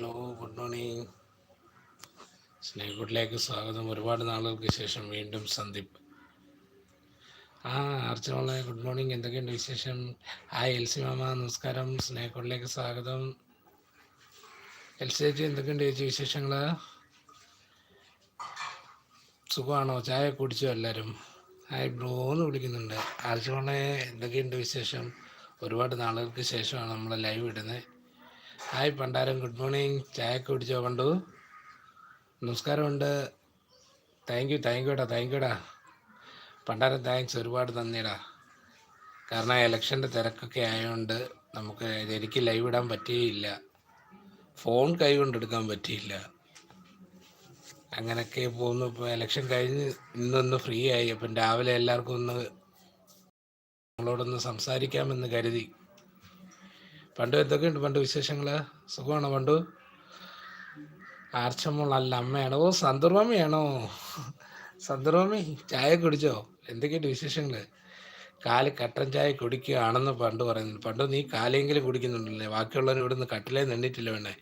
Hello good morning. സ്നേഹുഡിലേക്ക് സ്വാഗതം. ഒരുപാട് നാളുകൾക്ക് ശേഷം വീണ്ടും സന്ദീപ്. ആ അർച്ചനോളെ ഗുഡ് മോർണിംഗ്. എന്തൊക്കെയുണ്ട് വിശേഷം? ആ എൽസി മാമ നമസ്കാരം. സ്നേഹുഡിലേക്ക് സ്വാഗതം. എൽസി ചേച്ചി എന്തൊക്കെയുണ്ട് ചേച്ചി വിശേഷങ്ങൾ സുഖമാണോ? ചായ കുടിച്ചോ എല്ലാവരും ഹായ് ബ്രോ എന്ന് വിളിക്കുന്നുണ്ട്. ആർച്ചോളെ എന്തൊക്കെയുണ്ട് വിശേഷം? ഒരുപാട് നാളുകൾക്ക് ശേഷമാണ് നമ്മൾ ലൈവ് ഇടുന്നത്. ഹായ് പണ്ടാരം ഗുഡ് മോർണിംഗ് ചായ ഒക്കെ കുടിച്ചോ കണ്ടു നമസ്കാരമുണ്ട് താങ്ക് യു താങ്ക് യുടാ താങ്ക് യുടാ പണ്ടാരം താങ്ക്സ് ഒരുപാട് നന്ദിടാ. കാരണം ഇലക്ഷന്റെ തിരക്കൊക്കെ ആയതുകൊണ്ട് നമുക്ക് എനിക്ക് ലൈവ് ഇടാൻ പറ്റിയില്ല. ഫോൺ കൈ കൊണ്ടെടുക്കാൻ പറ്റിയില്ല. അങ്ങനെയൊക്കെ പോകുന്നു ഇപ്പോൾ ഇലക്ഷൻ കഴിഞ്ഞ് ഇന്നൊന്ന് ഫ്രീ ആയി. അപ്പം രാവിലെ എല്ലാവർക്കും ഒന്ന് നമ്മളോടൊന്ന് സംസാരിക്കാമെന്ന് കരുതി. പണ്ട് എന്തൊക്കെയുണ്ട് പണ്ട് വിശേഷങ്ങൾ സുഖമാണോ പണ്ടു? ആർച്ചമ്മളല്ല അമ്മയാണോ? ഓ സന്ദർഭമ്മയാണോ സന്ദർഭമ്മി ചായ കുടിച്ചോ? എന്തൊക്കെയുണ്ട് വിശേഷങ്ങൾ കാൽ കട്ടൻ ചായ കുടിക്കുകയാണെന്ന് പണ്ട് പറയുന്നുണ്ട് പണ്ട് നീ കാലെങ്കിലും കുടിക്കുന്നുണ്ടല്ലേ? ബാക്കിയുള്ളവർ ഇവിടുന്ന് കട്ടിലേ നിന്നിട്ടില്ല വേണേ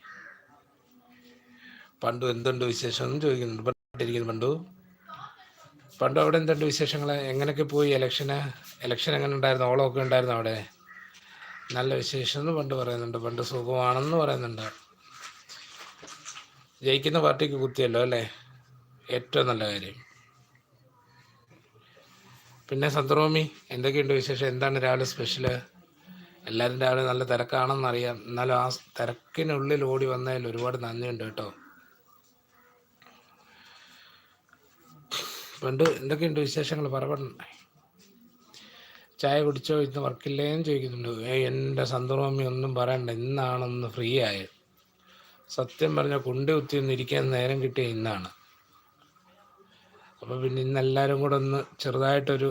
പണ്ട് എന്തുണ്ട് വിശേഷം എന്ന് ചോദിക്കുന്നുണ്ട് പണ്ടിരിക്കുന്നു പണ്ടു. പണ്ട് അവിടെ എന്തുണ്ട് വിശേഷങ്ങൾ എങ്ങനെയൊക്കെ പോയി ഇലക്ഷന് ഇലക്ഷൻ എങ്ങനെ ഉണ്ടായിരുന്നു? ഓളമൊക്കെ ഉണ്ടായിരുന്നു അവിടെ? നല്ല വിശേഷം എന്ന് പണ്ട് പറയുന്നുണ്ട്. പണ്ട് സുഖമാണെന്ന് പറയുന്നുണ്ട്. ജയിക്കുന്ന പാർട്ടിക്ക് കുത്തിയല്ലോ അല്ലേ? ഏറ്റവും നല്ല കാര്യം. പിന്നെ സന്ത്രോമി എന്തൊക്കെയുണ്ട് വിശേഷം? എന്താണ് രാവിലെ സ്പെഷ്യൽ എല്ലാവരും രാവിലെ നല്ല തിരക്കാണെന്നറിയാം. എന്നാലും ആ തിരക്കിനുള്ളിൽ ഓടി വന്നതിൽ ഒരുപാട് നന്ദിയുണ്ട് കേട്ടോ. പണ്ട് എന്തൊക്കെയുണ്ട് വിശേഷങ്ങൾ? പറയണേ ചായ കുടിച്ചോ ഇന്ന് വർക്കില്ലേന്ന് ചോദിക്കുന്നുണ്ട്. ഏയ് എന്റെ സന്തോഷമമ്മി ഒന്നും പറയണ്ട ഇന്നാണൊന്ന് ഫ്രീ ആയത് സത്യം പറഞ്ഞ കുണ്ടി കുത്തി ഒന്ന് ഇരിക്കാൻ നേരം കിട്ടിയ ഇന്നാണ്. അപ്പോൾ പിന്നെ ഇന്ന് എല്ലാവരും കൂടെ ഒന്ന് ചെറുതായിട്ടൊരു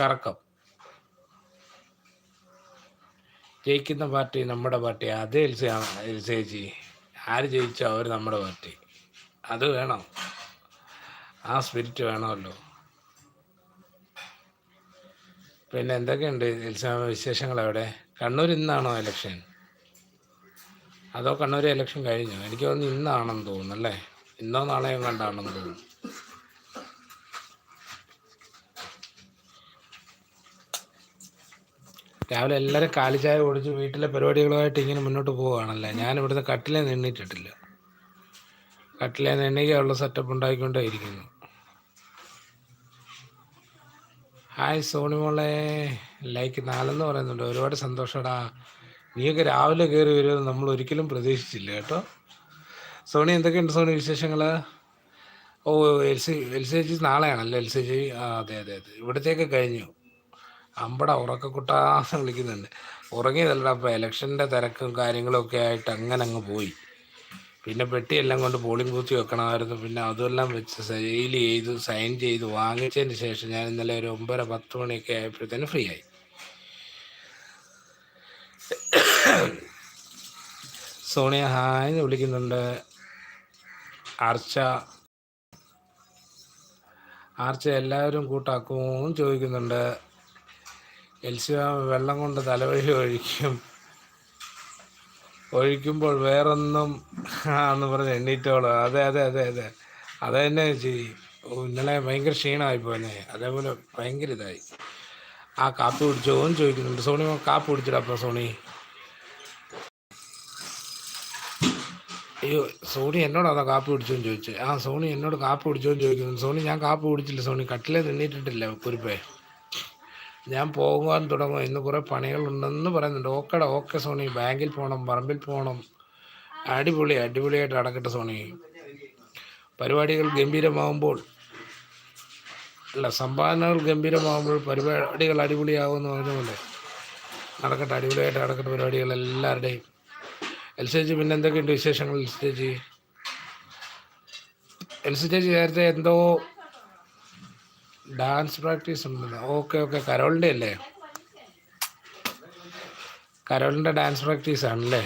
കറക്കം. ജയിക്കുന്ന പാർട്ടി നമ്മുടെ പാർട്ടി അതേ എൽസിയാണ് എൽസേജി ആര് ജയിച്ചോ അവർ നമ്മുടെ പാർട്ടി. അത് വേണം. ആ സ്പിരിറ്റ് വേണമല്ലോ. പിന്നെ എന്തൊക്കെയുണ്ട് വിശേഷങ്ങൾ അവിടെ കണ്ണൂർ ഇന്നാണോ ഇലക്ഷൻ അതോ കണ്ണൂർ ഇലക്ഷൻ കഴിഞ്ഞോ? എനിക്ക് തോന്നുന്നു ഇന്നാണെന്ന് തോന്നുന്നു അല്ലേ? ഇന്നോ നാളെയോ കണ്ടാണെന്ന് തോന്നുന്നു. രാവിലെ എല്ലാവരും കാലിച്ചായ ഓടിച്ച് വീട്ടിലെ പരിപാടികളുമായിട്ട് ഇങ്ങനെ മുന്നോട്ട് പോവുകയാണല്ലേ? ഞാൻ ഇവിടുത്തെ കട്ടിലേ നിണ്ണിട്ടിട്ടില്ല കട്ടിലേ നിന്നിക്കുള്ള സെറ്റപ്പ് ഉണ്ടാക്കിക്കൊണ്ടേ ഇരിക്കുന്നു ഹായ് സോണി മോളെ. ലൈക്ക് നാലെന്ന് പറയുന്നുണ്ട്. ഒരുപാട് സന്തോഷടാ. നീയൊക്കെ രാവിലെ കയറി വരുമെന്ന് നമ്മൾ ഒരിക്കലും പ്രതീക്ഷിച്ചില്ല കേട്ടോ. സോണി എന്തൊക്കെയുണ്ട് സോണി വിശേഷങ്ങൾ ഓ L C L C G നാളെയാണല്ലോ. L C G ആ അതെ അതെ അതെ. ഇവിടത്തേക്ക് കഴിഞ്ഞു. അമ്പട ഉറക്കക്കുട്ടാന്ന് വിളിക്കുന്നുണ്ട്. ഉറങ്ങിയതല്ലടാ അപ്പോൾ ഇലക്ഷന്റെ തിരക്കും കാര്യങ്ങളൊക്കെ ആയിട്ട് അങ്ങനെ അങ്ങ് പോയി. പിന്നെ പെട്ടിയെല്ലാം കൊണ്ട് പോളിംഗ് ബൂത്ത് വെക്കണമായിരുന്നു. പിന്നെ അതെല്ലാം വെച്ച് സെയിൽ ചെയ്ത് സൈൻ ചെയ്ത് വാങ്ങിച്ചതിന് ശേഷം ഞാൻ ഇന്നലെ ഒരു ഒമ്പര പത്ത് മണിയൊക്കെ ആയപ്പോഴത്തേന് ഫ്രീ ആയി. സോണിയ ഹായ് വിളിക്കുന്നുണ്ട്. ആർച്ച. ആർച്ച എല്ലാവരും കൂട്ടാക്കും ചോദിക്കുന്നുണ്ട്. എൽസിയ വെള്ളം കൊണ്ട് തലവഴി ഒഴിക്കും. ഒഴിക്കുമ്പോൾ വേറൊന്നും എന്ന് പറഞ്ഞ് എണ്ണീറ്റോളൂ. അതെ അതെ അതെ അതെ. അത് തന്നെ ചെയ്യും ഇന്നലെ ഭയങ്കര ക്ഷീണമായി പോലെ അതേപോലെ ഭയങ്കര ഇതായി. ആ കാപ്പി കുടിച്ചോന്ന് ചോദിക്കുന്നുണ്ട് സോണി കാപ്പി കുടിച്ചിടപ്പോ സോണി? അയ്യോ സോണി എന്നോടാണോ കാപ്പി കുടിച്ചോന്ന് ചോദിച്ചു. ആ സോണി എന്നോട് കാപ്പി കുടിച്ചോന്ന് ചോദിക്കുന്നു സോണി ഞാൻ കാപ്പി കുടിച്ചില്ല സോണി. കട്ടിലേ നിന്നിട്ടിട്ടില്ല കുരുപ്പേ. ഞാൻ പോകാൻ തുടങ്ങും. ഇന്ന് കുറേ പണികളുണ്ടെന്ന് പറയുന്നുണ്ട്. ഓക്കെടാ ഓക്കെ സോണി. ബാങ്കിൽ പോകണം പറമ്പിൽ പോകണം അടിപൊളി അടിപൊളിയായിട്ട് നടക്കട്ടെ സോണി. പരിപാടികൾ ഗംഭീരമാകുമ്പോൾ അല്ല സംഭാവനകൾ ഗംഭീരമാകുമ്പോൾ പരിപാടികൾ അടിപൊളിയാകുമെന്ന് പറഞ്ഞ പോലെ നടക്കട്ടെ അടിപൊളിയായിട്ട് നടക്കട്ടെ പരിപാടികൾ എല്ലാവരുടെയും. എൽ സി ജി പിന്നെ എന്തൊക്കെയുണ്ട് വിശേഷങ്ങൾ L C G L C G നേരത്തെ എന്തോ ഡാൻസ് പ്രാക്ടീസ് ഉണ്ടല്ലോ. Okay okay. കരോളിന്റെ അല്ലേ? കരോളിന്റെ ഡാൻസ് പ്രാക്ടീസ് ആണല്ലേ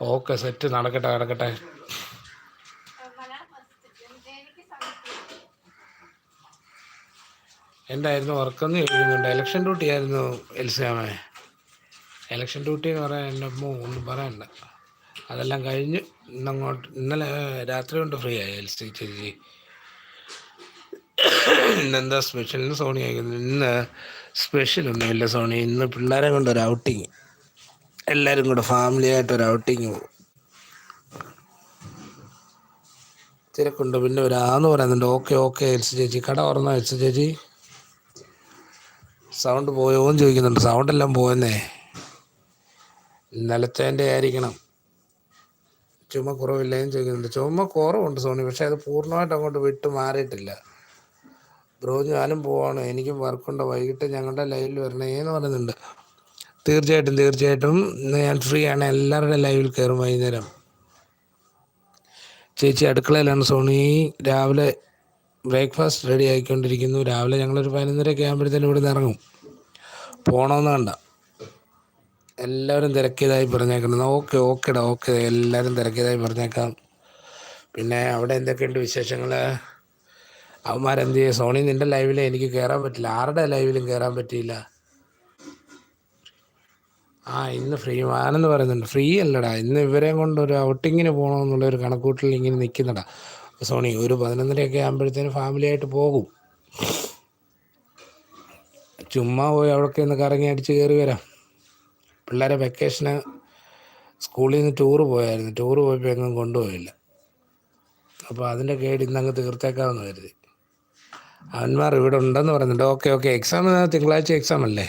ഓക്കെ സെറ്റ് നടക്കട്ടെ നടക്കട്ടെ. എന്തായിരുന്നു വർക്കെന്ന് ചോദിക്കുന്നുണ്ട്. എലക്ഷൻ ഡ്യൂട്ടി ആയിരുന്നു എൽസിയാമേ. എലക്ഷൻ ഡ്യൂട്ടി എന്ന് പറയാൻ എന്റെ അമ്മ ഒന്നും പറയണ്ട. അതെല്ലാം കഴിഞ്ഞ് ഇന്നങ്ങോട്ട് ഇന്നലെ രാത്രി കൊണ്ട് ഫ്രീ ആയി എൽ സി ചേച്ചി ഇന്നെന്താ സ്പെഷ്യൽ സോണി ആയിരിക്കുന്നു. ഇന്ന് സ്പെഷ്യൽ ഒന്നുമില്ല സോണി. ഇന്ന് പിള്ളേരെ കൊണ്ടൊരു ഔട്ടിങ് എല്ലാവരും കൂടെ ഫാമിലി ആയിട്ട് ഒരു ഔട്ടിങ് പോകും തിരക്കുണ്ട്. പിന്നെ ഒരാന്ന് പറയുന്നുണ്ട് ഓക്കെ ഓക്കെ എൽസ് ചേച്ചി കട ഓർന്ന എൽസ് ചേച്ചി? സൗണ്ട് പോയോന്ന് ചോദിക്കുന്നുണ്ട്. സൗണ്ട് എല്ലാം പോയെന്നേ. നിലത്തേന്റെ ആയിരിക്കണം. ചുമ കുറവില്ലേന്ന് ചോദിക്കുന്നുണ്ട്. ചുമ കുറവുണ്ട് സോണി പക്ഷെ അത് പൂർണമായിട്ട് അങ്ങോട്ട് വിട്ട് മാറിയിട്ടില്ല. ബ്രോ ഞാനും പോവാണ്. എനിക്കും വർക്കുണ്ട് വൈകിട്ട് ഞങ്ങളുടെ ലൈവിൽ വരണേന്ന് പറയുന്നുണ്ട്. തീർച്ചയായിട്ടും തീർച്ചയായിട്ടും. ഞാൻ ഫ്രീ ആണ് എല്ലാവരുടെ ലൈവിൽ കയറും വൈകുന്നേരം. ചേച്ചി അടുക്കളയിലാണ്. സോണി രാവിലെ ബ്രേക്ക്ഫാസ്റ്റ് റെഡി ആയിക്കൊണ്ടിരിക്കുന്നു. രാവിലെ ഞങ്ങളൊരു പതിനൊന്നരയൊക്കെ ആകുമ്പോഴത്തേനും ഇവിടെ നിന്ന് ഇറങ്ങും. പോകണമെന്ന് കണ്ട. എല്ലാവരും തിരക്കിയതായി പറഞ്ഞേക്കണം ഓക്കെ ഓക്കെടാ ഓക്കെ. എല്ലാവരും തിരക്കിയതായി പറഞ്ഞേക്കാം. പിന്നെ അവിടെ എന്തൊക്കെയുണ്ട് വിശേഷങ്ങൾ അവന്മാരെന്ത് ചെയ്യും? സോണി നിന്റെ ലൈവിൽ എനിക്ക് കയറാൻ പറ്റില്ല. ആരുടെ ലൈവിലും കയറാൻ പറ്റിയില്ല? ആ ഇന്ന് ഫ്രീ ആണെന്ന് പറയുന്നുണ്ട് ഫ്രീ അല്ലടാ. ഇന്ന് ഇവരെയും കൊണ്ട് ഒരു ഔട്ടിങ്ങിന് പോകണമെന്നുള്ള ഒരു കണക്കൂട്ടിൽ ഇങ്ങനെ നിൽക്കുന്നടാ സോണി ഒരു പതിനൊന്നരയൊക്കെ ആകുമ്പോഴത്തേനും ഫാമിലി ആയിട്ട് പോകും. ചുമ്മാ പോയി അവിടെയൊക്കെ ഒന്ന് കറങ്ങി അടിച്ച് കയറി വരാം. പിള്ളേരെ വെക്കേഷന് സ്കൂളിൽ നിന്ന് ടൂറ് പോയായിരുന്നു. ടൂറ് പോയപ്പോൾ എങ്ങും കൊണ്ടുപോയില്ല. അപ്പോൾ അതിന്റെ കേട് ഇന്നങ്ങ് തീർത്തേക്കാമെന്ന് കരുതി. അവന്മാർ ഇവിടെ ഉണ്ടെന്ന് പറയുന്നുണ്ട്. ഓക്കെ ഓക്കെ എക്സാം തിങ്കളാഴ്ച എക്സാം അല്ലേ?